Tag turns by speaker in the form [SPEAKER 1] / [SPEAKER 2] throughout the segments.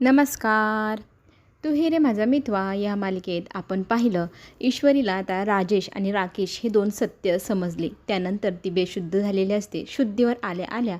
[SPEAKER 1] नमस्कार. तू हे रे माझा मितवा या मालिकेत आपण पाहिलं ईश्वरीला आता राजेश आणि राकेश हे दोन सत्य समजले. त्यानंतर ती बेशुद्ध झालेली असते शुद्धीवर आल्या आल्या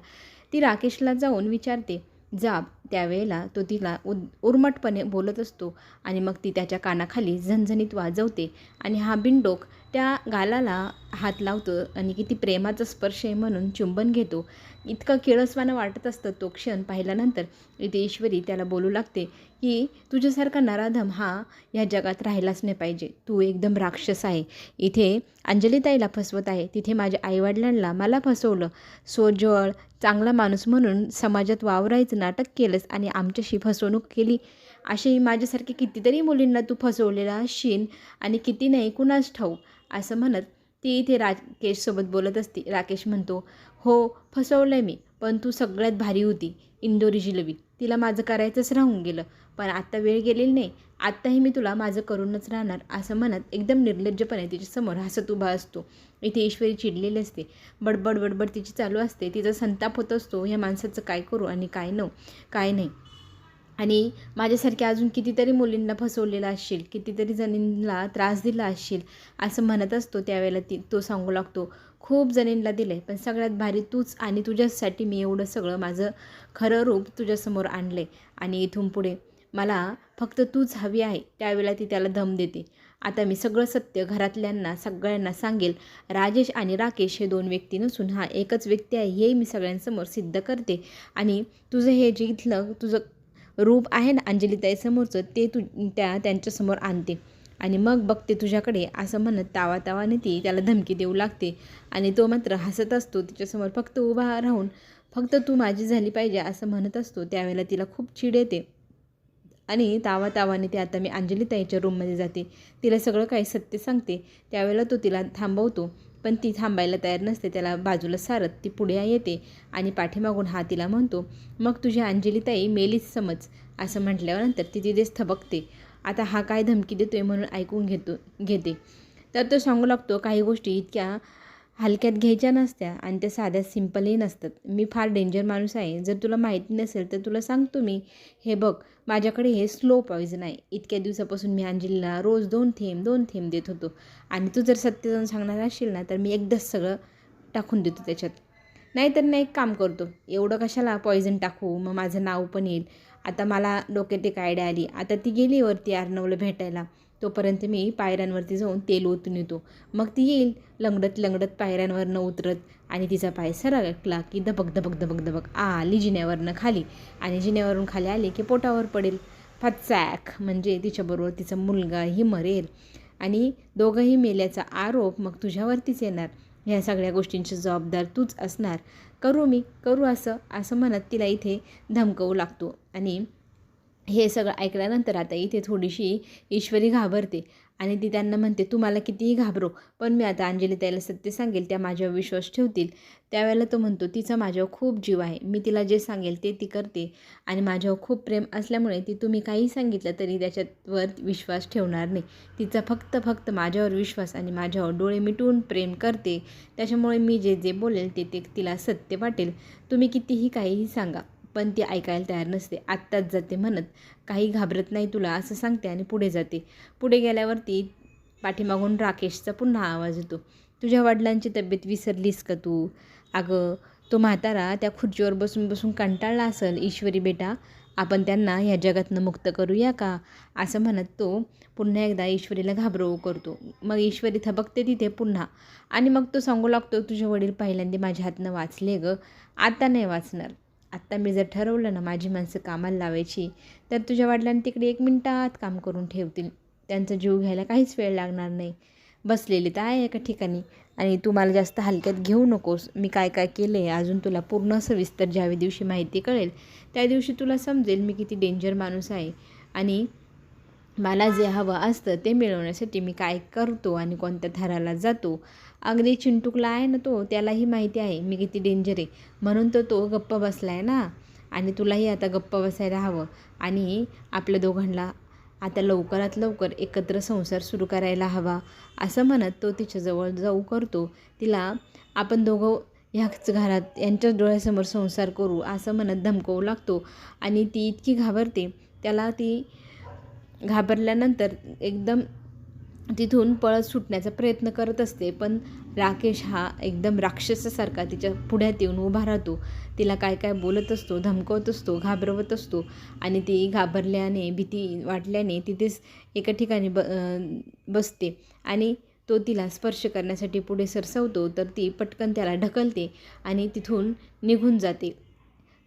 [SPEAKER 1] ती राकेशला जाऊन विचारते जाब. त्यावेळेला तो तिला उद उर्मटपणे बोलत असतो आणि मग ती त्याच्या कानाखाली झणझणीत वाजवते आणि हा बिंडोक त्या गालाला हात लावतो आणि किती प्रेमाचा स्पर्श आहे म्हणून चुंबन घेतो. इतकं किळसवानं वाटत असतं तो क्षण पाहिल्यानंतर. इथे ईश्वरी त्याला बोलू लागते की तुझ्यासारखा नराधम हा या जगात राहिलाच नाही पाहिजे. तू एकदम राक्षस आहे. इथे अंजलीताईला फसवत आहे. तिथे माझ्या आईवडिलांना मला फसवलं. सोजवळ चांगला माणूस म्हणून समाजात वावरायचं नाटक केलंस आणि आमच्याशी फसवणूक केली. अशी माझ्यासारखी कितीतरी मुलींना तू फसवलेला असशील आणि किती नाही कुणास ठाऊ असं म्हणत ती इथे राकेशसोबत बोलत असते. राकेश म्हणतो हो फसवलं आहे मी पण तू सगळ्यात भारी होती इंदोरी जिलबी. तिला माझं करायचंच राहून गेलं पण आत्ता वेळ गेलेली नाही. आत्ताही मी तुला माझं करूनच राहणार असं म्हणत एकदम निर्लज्जपणे तिच्यासमोर हसत उभा असतो. इथे ईश्वरी चिडलेली असते. बडबड बडबड तिची चालू असते. तिचा संताप होत असतो. ह्या माणसाचं काय करू आणि काय न काय नाही. आणि माझ्यासारख्या अजून कितीतरी मुलींना फसवलेला असशील कितीतरी जणींना त्रास दिला असशील असं म्हणत असतो त्यावेळेला ती तो सांगू लागतो खूप जणींना दिलं आहे पण सगळ्यात भारी तूच आणि तुझ्यासाठी मी एवढं सगळं माझं खरं रूप तुझ्यासमोर आणलं आहे आणि इथून पुढे मला फक्त तूच हवी आहे. त्यावेळेला ती त्याला दम देते. आता मी सगळं सत्य घरातल्यांना सगळ्यांना सांगेल राजेश आणि राकेश हे दोन व्यक्ती नसून हा एकच व्यक्ती आहे हे मी सगळ्यांसमोर सिद्ध करते. आणि तुझं हे जे इथलं तुझं रूप आहे ना अंजलीताईसमोरचं ते तू त्या त्यांच्यासमोर आणते. आणि मग बघते तुझ्याकडे असं म्हणत तावा तावाने ती त्याला धमकी देऊ लागते. आणि तो मात्र हसत असतो तिच्यासमोर फक्त उभा राहून फक्त तू माझी झाली पाहिजे असं म्हणत असतो. त्यावेळेला तिला खूप चीड येते. आणि तावा तावाने ती आता मी अंजलीताईच्या रूममध्ये जाते. तिला सगळं काही सत्य सांगते. त्यावेळेला तो तिला थांबवतो. पण ती थांबायला तयार नसते. त्याला बाजूला सारत ती पुढे येते आणि पाठीमागून हा तिला म्हणतो मग तुझी अंजलीताई मेलीच समज असं म्हटल्यानंतर ती तिथेच थबकते. आता हा काय धमकी देतो आहे म्हणून ऐकून घेतो घेते. तर तो सांगू लागतो काही गोष्टी इतक्या हलक्यात घ्यायच्या नसत्या आणि त्या साध्या सिम्पलही नसतात. मी फार डेंजर माणूस आहे. जर तुला माहिती नसेल तर तुला सांगतो मी. हे बघ माझ्याकडे हे स्लो पॉईजन आहे. इतक्या दिवसापासून मी अंजलीला रोज दोन थेंब दोन थेंब देत होतो. आणि तू जर सत्य जाऊन सांगणार असशील ना तर मी एकदाच सगळं टाकून देतो त्याच्यात. नाहीतर नाही एक काम करतो. एवढं कशाला पॉयझन टाकू? मग माझं नाव पण येईल. आता मला डोक्यात एक आयडिया आली. आता ती गेली वरती अर्नवला भेटायला. तोपर्यंत मी पायऱ्यांवरती जाऊन तेल ओतून येतो. मग ती येईल लंगडत लंगडत पायऱ्यांवरनं उतरत आणि तिचा पाय सरकला की धबक धबक धबक धबक आली जिन्यावरनं खाली. आणि जिन्यावरून खाली आली की पोटावर पडेल. फचॅक म्हणजे तिच्याबरोबर तिचा मुलगाही मरेल. आणि दोघंही मेल्याचा आरोप मग तुझ्यावरतीच येणार. ह्या सगळ्या गोष्टींची जबाबदार तूच असणार. करू मी करू असं असं म्हणत तिला इथे धमकवू लागतो. आणि हे सगळं ऐकल्यानंतर आता इथे थोडीशी ईश्वरी घाबरते आणि ती त्यांना म्हणते तुम्हाला कितीही घाबरो पण मी आता अंजली ताईला सत्य सांगेल त्या माझ्यावर विश्वास ठेवतील. त्यावेळेला तो म्हणतो तिचा माझ्यावर खूप जीव आहे. मी तिला जे सांगेल ते ती करते आणि माझ्यावर खूप प्रेम असल्यामुळे ती तुम्ही काही सांगितलं तरी त्याच्यावर विश्वास ठेवणार नाही. तिचा फक्त फक्त माझ्यावर विश्वास आणि माझ्यावर डोळे मिटून प्रेम करते. त्याच्यामुळे मी जे जे बोलेल ते ते तिला सत्य वाटेल. तुम्ही कितीही काहीही सांगा. पण ती ऐकायला तयार नसते. आत्ताच जाते म्हणत. काही घाबरत नाही तुला असं सांगते आणि पुढे जाते. पुढे गेल्यावरती पाठीमागून राकेशचा पुन्हा आवाज येतो. तुझ्या वडिलांची तब्येत विसरलीस का तू? अगं तो म्हातारा त्या खुर्चीवर बसून बसून कंटाळला असेल. ईश्वरी बेटा आपण त्यांना ह्या जगातनं मुक्त करूया का? असं म्हणत तो पुन्हा एकदा ईश्वरीला घाबरवू करतो. मग ईश्वरी थबकते तिथे पुन्हा. आणि मग तो सांगू लागतो तुझे वडील पहिल्यांदा माझ्या हातनं वाचले गं. आता नाही वाचणार. आत्ता मी जर ठरवलं ना माझी माणसं कामाला लावायची तर तुझ्या वडिलांनी तिकडे एक मिनटात काम करून ठेवतील. त्यांचा जीव घ्यायला काहीच वेळ लागणार नाही. बसलेली तर आहे एका ठिकाणी. आणि तू मला जास्त हलक्यात घेऊ नकोस. मी काय काय केलं आहे अजून तुला पूर्ण सविस्तर ज्यावे दिवशी माहिती कळेल त्या दिवशी तुला समजेल मी किती डेंजर माणूस आहे. आणि मला जे हवं असतं ते मिळवण्यासाठी मी काय करतो आणि कोणत्या थराला जातो? अगदी चिंटुकला आहे ना तो त्यालाही माहिती आहे मी किती डेंजर आहे. म्हणून तर तो गप्प बसला आहे ना. आणि तुलाही आता गप्प बसायला हवं. आणि आपल्या दोघांना आता लवकरात लवकर एकत्र संसार सुरू करायला हवा. असं म्हणत तो तिच्याजवळ जाऊ करतो. तिला आपण दोघं ह्याच घरात यांच्याच डोळ्यासमोर संसार करू असं म्हणत धमकवू लागतो. आणि ती इतकी घाबरते. त्याला ती घाबरल्यानंतर एकदम तिथून पळत सुटण्याचा प्रयत्न करत असते पण राकेश हा एकदम राक्षसासारखा तिच्या पुढ्यात येऊन उभा राहतो. तिला काय काय बोलत असतो धमकवत असतो घाबरवत असतो आणि ती घाबरल्याने भीती वाटल्याने तिथेच एका ठिकाणी ब बसते आणि तो तिला स्पर्श करण्यासाठी पुढे सरसवतो तर ती पटकन त्याला ढकलते आणि तिथून निघून जाते.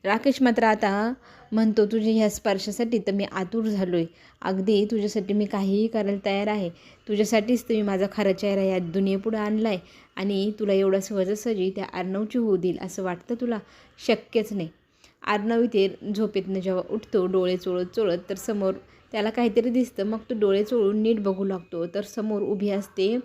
[SPEAKER 1] राकेश मात्र आता म्हणतो तुझ्या ह्या स्पर्शासाठी तर मी आतुर झालो आहे अगदी तुझ्यासाठी मी काहीही करायला तयार आहे. तुझ्यासाठीच तुम्ही माझा खरा चेहरा या दुनियेपुढे आणला आहे आणि तुला एवढा सहजासहजी त्या आर्नवची होऊ देईल असं वाटतं तुला? शक्यच नाही. अर्णव इथे झोपेतनं जेव्हा उठतो डोळे चोळत चोळत तर समोर त्याला काहीतरी दिसतं. मग तो डोळे चोळून नीट बघू लागतो. तर समोर उभी असते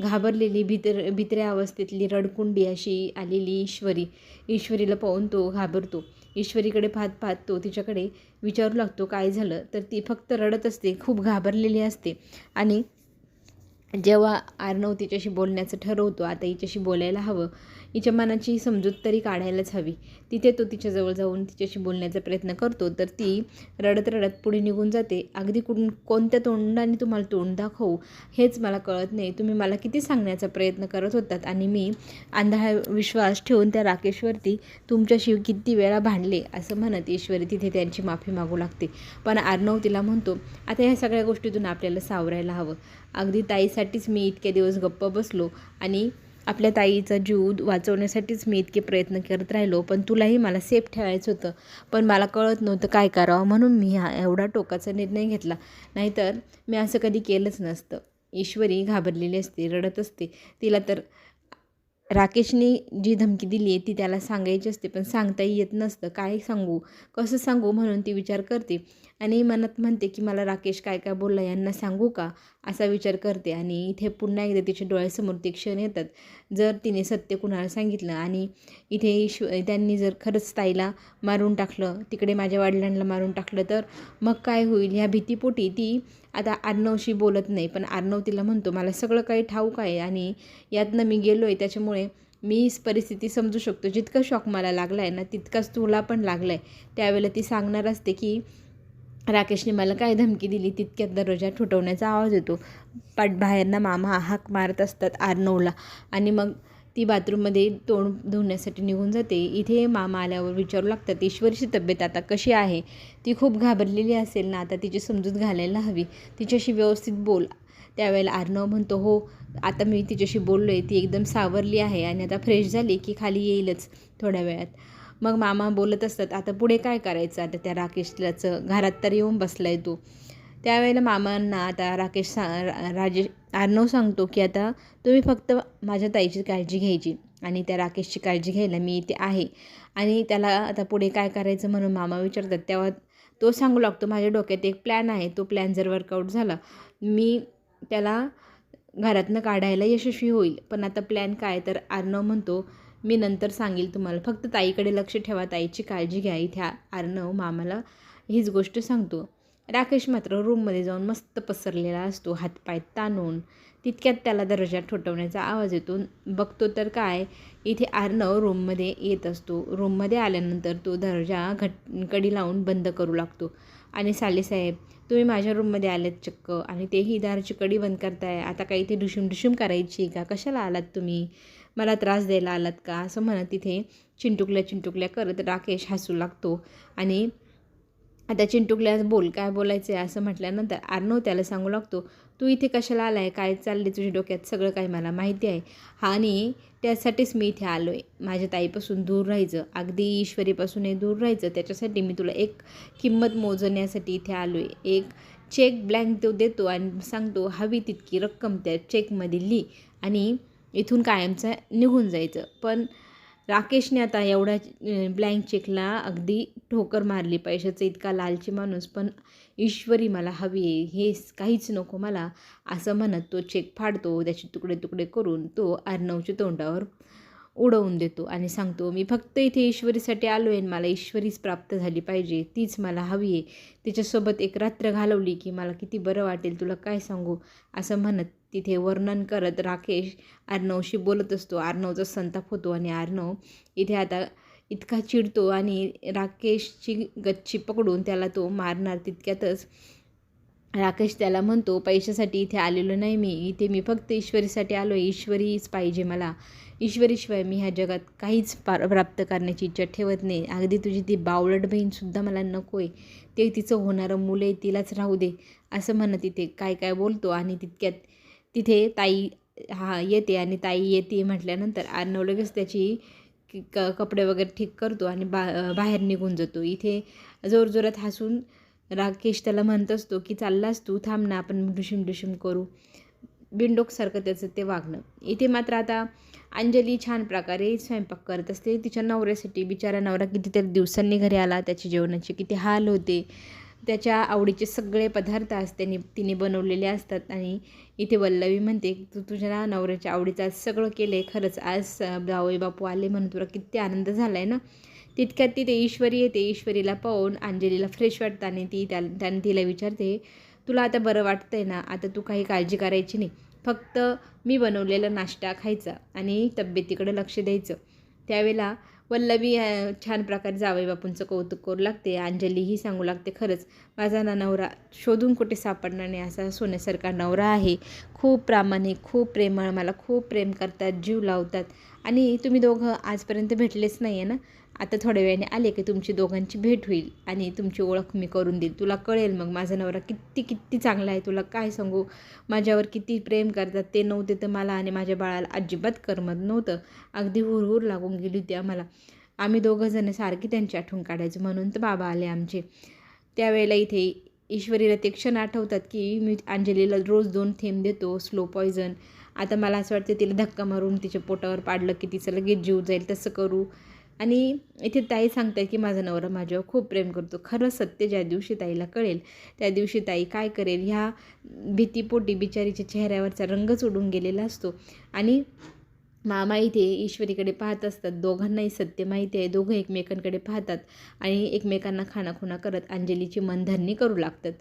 [SPEAKER 1] घाबरलेली भितर भित्र्या अवस्थेतली रडकुंडी अशी आलेली ईश्वरी. ईश्वरीला पाहून तो घाबरतो. ईश्वरीकडे पाहत पाहत तो तिच्याकडे विचारू लागतो काय झालं? तर ती फक्त रडत असते खूप घाबरलेली असते. आणि जेव्हा आर्णव तिच्याशी बोलण्याचं ठरवतो आता हिच्याशी बोलायला हवं हिच्या मनाची समजूत तरी काढायलाच हवी. तिथे तो तिच्याजवळ जाऊन तिच्याशी बोलण्याचा प्रयत्न करतो तर ती रडत रडत पुढे निघून जाते. अगदी कुठून कोणत्या तोंडाने तुम्हाला तोंड दाखवू हेच मला कळत नाही. तुम्ही मला किती सांगण्याचा प्रयत्न करत होतात आणि मी आंधळा विश्वास ठेवून त्या राकेशवरती तुमच्याशी किती वेळा भांडले असं म्हणत ईश्वरी तिथे त्यांची माफी मागू लागते. पण आर्नव तिला म्हणतो आता ह्या सगळ्या गोष्टीतून आपल्याला सावरायला हवं. अगदी ताईसाठीच मी इतके दिवस गप्प बसलो आणि आपल्या ताईचा जीव वाचवण्यासाठीच मी इतके प्रयत्न करत राहिलो पण तुलाही मला सेफ ठेवायचं होतं. पण मला कळत नव्हतं काय करावं म्हणून मी हा एवढा टोकाचा निर्णय घेतला. नाहीतर मी असं कधी केलंच नसतं. ईश्वरी घाबरलेली असते रडत असते. तिला तर राकेशने जी धमकी दिली आहे ती त्याला सांगायची असते पण सांगताही येत नसतं. काय सांगू? कसं सांगू? म्हणून ती विचार करते. आणि मनात म्हणते की मला राकेश काय काय बोलला यांना सांगू का? असा विचार करते. आणि इथे पुन्हा एकदा तिच्या डोळ्यासमोर ते क्षण येतात. जर तिने सत्य कुणाला सांगितलं आणि इथे ईश्व त्यांनी जर खरंच ताईला मारून टाकलं तिकडे माझ्या वडिलांना मारून टाकलं तर मग काय होईल? ह्या भीतीपोटी ती आता आर्नवशी बोलत नाही पण आर्नव तिला म्हणतो मला सगळं काही ठाऊक आहे आणि यातनं मी गेलो आहे त्याच्यामुळे मी परिस्थिती समजू शकतो. जितका शॉक मला लागला आहे ना तितकाच तुला पण लागला आहे त्यावेळेला ती सांगणार असते की राकेशने मला काय धमकी दिली? तितक्यात दरवाजा ठुटवण्याचा आवाज येतो. पाठ बाहेरनं मामा हाक मारत असतात आर्नवला. आणि मग ती बाथरूममध्ये तोंड धुण्यासाठी निघून जाते. इथे मामा आल्यावर विचारू लागतात ईश्वरीची तब्येत आता कशी आहे? ती खूप घाबरलेली असेल ना आता तिची समजूत घालायला हवी. तिच्याशी व्यवस्थित बोल. त्यावेळेला आर्नव म्हणतो हो आता मी तिच्याशी बोललो आहे ती एकदम सावरली आहे आणि आता फ्रेश झाली की खाली येईलच. थोड्या वेळात. मग मामा बोलत असतात आता पुढे काय करायचं? आता त्या राकेशलाचं घरात तर येऊन बसला आहे तो. त्यावेळेला मामांना आता राकेश सा राजेश आर्नव सांगतो की आता तुम्ही फक्त माझ्या ताईची काळजी घ्यायची आणि त्या राकेशची काळजी घ्यायला मी इथे आहे. आणि त्याला आता पुढे काय करायचं म्हणून मामा विचारतात. तेव्हा तो सांगू लागतो माझ्या डोक्यात एक प्लॅन आहे. तो प्लॅन जर वर्कआउट झाला मी त्याला घरातनं काढायला यशस्वी होईल. पण आता प्लॅन काय? तर आर्नव म्हणतो मी नंतर सांगेल तुम्हाला. फक्त ताईकडे लक्ष ठेवा ताईची काळजी घ्या. इथे आर्णव मामाला हीच गोष्ट सांगतो. राकेश मात्र रूममध्ये जाऊन मस्त पसरलेला असतो. हातपाय ताणून तितक्यात त्याला दर्जा ठोठवण्याचा आवाज येतो. बघतो तर काय इथे आर्णव रूममध्ये येत असतो. रूममध्ये आल्यानंतर तो दर्जा घट कडी लावून बंद करू लागतो. आणि सालेसाहेब तुम्ही माझ्या रूममध्ये आलेत चक्क. आणि तेही दारची कडी बंद करताय. आता काही ते ढुशूम ढुशूम करायची का? कशाला आलात तुम्ही? मला त्रास द्यायला आलात का? असं म्हणत तिथे चिंटुकल्या चिंटुकल्या करत राकेश हसू लागतो. आणि आता चिंटुकल्या बोल काय बोलायचं आहे असं म्हटल्यानंतर आर्नव त्याला सांगू लागतो तू इथे कशाला आला आहे काय चालले तुझ्या डोक्यात? सगळं काही मला माहिती आहे. हा आणि त्यासाठीच मी इथे आलो आहे माझ्या ताईपासून दूर राहायचं. अगदी ईश्वरीपासूनही दूर राहायचं. त्याच्यासाठी मी तुला एक किंमत मोजण्यासाठी इथे आलो आहे एक चेक ब्लँक तो देतो आणि सांगतो हवी तितकी रक्कम त्या चेकमध्ये लिही आणि इथून कायमचं निघून जायचं. पण राकेशने आता एवढ्या ब्लँक चेकला अगदी ठोकर मारली. पैशाचं इतका लालची माणूस. पण ईश्वरी मला हवी आहे. हे काहीच नको मला. असं म्हणत तो चेक फाडतो. त्याचे तुकडे तुकडे करून तो अर्णवच्या तोंडावर उडवून देतो आणि सांगतो मी फक्त इथे ईश्वरीसाठी आलो आहे मला ईश्वरीच प्राप्त झाली पाहिजे. तीच मला हवी आहे. तिच्यासोबत एक रात्र घालवली की मला किती बरं वाटेल. तुला काय सांगू? असं म्हणत तिथे वर्णन करत राकेश आर्णवशी बोलत असतो. आर्णवचा संताप होतो आणि आर्णव इथे आता इतका चिडतो आणि राकेशची गच्ची पकडून त्याला तो मारणार तितक्यातच. राकेश त्याला म्हणतो पैशासाठी इथे आलेलो नाही मी. इथे मी फक्त ईश्वरीसाठी आलो आहे ईश्वरीच पाहिजे मला. ईश्वरीशिवाय मी ह्या जगात काहीच पा प्राप्त करण्याची इच्छा ठेवत नाही. अगदी तुझी ती बावळट बहीणसुद्धा मला नको आहे ते तिचं होणारं मुलं आहे तिलाच राहू दे. असं म्हणत तिथे काय काय बोलतो आणि तितक्यात तिथे ताई हा येते आणि ताई येते म्हटल्यानंतर अर्णव लगेच त्याची क कपडे वगैरे ठीक करतो आणि बा बाहेर निघून जातो. इथे जोरजोरात हसून राकेश त्याला म्हणत असतो की चाललास तू थांब ना आपण डुशिम डुशिम करू. बिंडोकसारखं त्याचं ते वागणं. इथे मात्र आता अंजली छान प्रकारे स्वयंपाक करत असते. तिच्या नवऱ्यासाठी बिचारा नवरा कितीतरी दिवसांनी घरी आला. त्याची जेवणाचे किती हाल होते. त्याच्या आवडीचे सगळे पदार्थ आज त्यांनी तिने बनवलेले असतात. आणि इथे वल्लवी म्हणते तू तुझ्या नवऱ्याच्या आवडीचं आज सगळं केलं आहे खरंच आज जावई बापू आले म्हणून तुला किती आनंद झाला आहे ना? तितक्यात तिथे ईश्वरी येते ईश्वरीला पाहून अंजलीला फ्रेश वाटतं आणि ती त्या त्याने तिला विचारते तुला आता बरं वाटतं आहे ना? आता तू काही काळजी करायची नाही. फक्त मी बनवलेला नाश्ता खायचा आणि तब्येतीकडे लक्ष द्यायचं. त्यावेळेला वल्लभी छान प्रकारे जावई बापूंचं कौतुक करू लागते. अंजलीही सांगू लागते खरंच माझा ना नवरा शोधून कुठे सापडणार नाही असा सोन्यासारखा नवरा आहे. खूप प्रामाणिक खूप प्रेमळ मला खूप प्रेम करतात जीव लावतात. आणि तुम्ही दोघं आजपर्यंत भेटलेच नाही आहे ना? आता थोड्या वेळाने आले की तुमची दोघांची भेट होईल आणि तुमची ओळख मी करून देईल. तुला कळेल मग माझा नवरा किती किती चांगला आहे. तुला काय सांगू? माझ्यावर किती प्रेम करतात ते नव्हते तर मला आणि माझ्या बाळाला अजिबात करमत नव्हतं. अगदी हुरहुर लागून गेली होती आम्हाला. आम्ही दोघंजणं सारखी त्यांची आठवण काढायचो म्हणून तर बाबा आले आमचे. त्यावेळेला इथे ईश्वरीला ते क्षण आठवतात की मी अंजलीला रोज दोन थेंब देतो स्लो पॉयझन आता मला असं वाटतं तिला धक्का मारून तिच्या पोटावर पाडलं की तिचं लगेच जीव जाईल. तसं करू. आणि इथे ताई सांगताय की माझा नवरा माझ्यावर खूप प्रेम करतो. खरं सत्य ज्या दिवशी ताईला कळेल त्या दिवशी ताई काय करेल ह्या भीतीपोटी बिचारीच्या चेहऱ्यावरचा रंगच उडून गेलेला असतो. आणि मामा इथे ईश्वरीकडे पाहत असतात. दोघांनाही सत्य माहिती आहे. दोघं एकमेकांकडे पाहतात आणि एकमेकांना खाणाखुणा करत अंजलीची मनधरणी करू लागतात.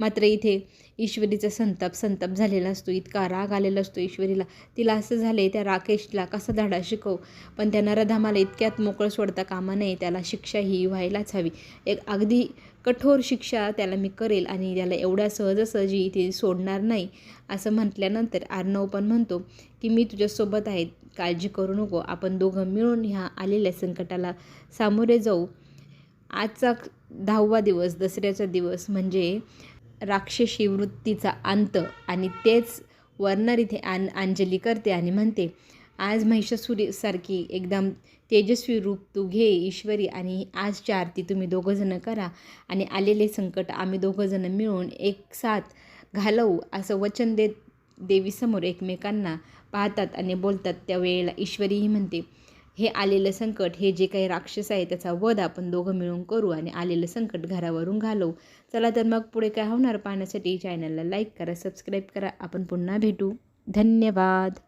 [SPEAKER 1] मात्र इथे ईश्वरीचा संताप संताप झालेला असतो. इतका राग आलेला असतो ईश्वरीला. तिला असं झालं आहे त्या राकेशला कसा धडा शिकव? पण त्यांना रधामाला इतक्यात मोकळं सोडता कामा नये त्याला शिक्षा ही व्हायलाच हवी. एक अगदी कठोर शिक्षा त्याला मी करेल आणि त्याला एवढ्या सहजासहजी इथे सोडणार नाही असं म्हटल्यानंतर आर्णव पण म्हणतो की मी तुझ्यासोबत आहे काळजी करू नको. आपण दोघं मिळून ह्या आलेल्या संकटाला सामोरे जाऊ. आजचा दहावा दिवस दसऱ्याचा दिवस म्हणजे राक्षसी वृत्तीचा अंत आणि तेच वर्णर इथे आन अंजली करते आणि म्हणते आज महिषासुरीसारखी एकदम तेजस्वी रूप तू घे ईश्वरी आणि आजची आरती तुम्ही दोघंजणं करा आणि आलेले संकट आम्ही दोघंजणं मिळून एक साथ घालवू असं वचन देत देवीसमोर एकमेकांना पाहतात आणि बोलतात. त्यावेळेला ईश्वरीही म्हणते हे आलेलं संकट हे जे काही राक्षस आहे त्याचा वध आपण दोघं मिळून करू आणि आलेलं संकट घरावरून घालवू. चला तर मग पुढे काय होणार पाहण्यासाठी चॅनलला लाईक करा सबस्क्राईब करा. आपण पुन्हा भेटू. धन्यवाद.